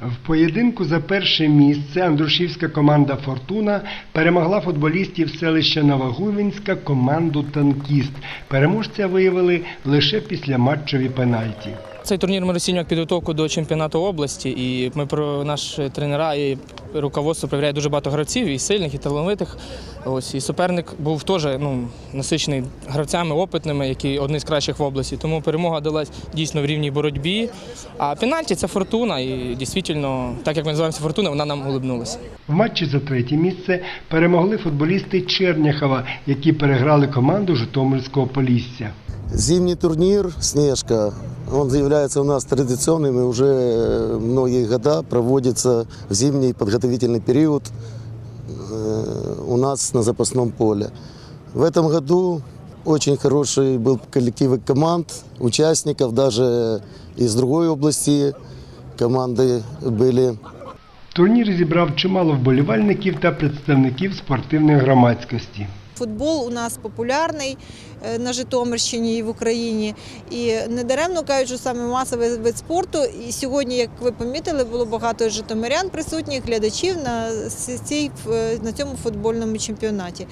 В поєдинку за перше місце Андрушівська команда Фортуна перемогла футболістів селища Новогувінська команду Танкіст. Переможця виявили лише після матчові пенальті. Цей турнір ми розцінюємо як підготовку до чемпіонату області, і ми про наші тренера і руководство перевіряє дуже багато гравців, і сильних, і талановитих. Ось і суперник був теж ну, насичений гравцями, опитними, які одні з кращих в області. Тому перемога далась дійсно в рівній боротьбі. А пенальті це фортуна, і дійсно, так як ми називаємося фортуна, вона нам улибнулася. В матчі за третє місце перемогли футболісти Черняхова, які переграли команду Житомирського Полісся. Зимний турнир «Снежка», он является у нас традиционным и уже многие года проводится в зимний подготовительный период э, у нас на запасном поле. В этом году очень хороший был коллектив команд, участников, даже из другой области команды были. Турнір зібрав чимало вболівальників та представників спортивної громадськості. Футбол у нас популярний е, на Житомирщині і в Україні. І недаремно кажуть, що саме масовий вид спорту. І сьогодні, як ви помітили, було багато житомирян присутніх, глядачів на, цій, е, на цьому футбольному чемпіонаті.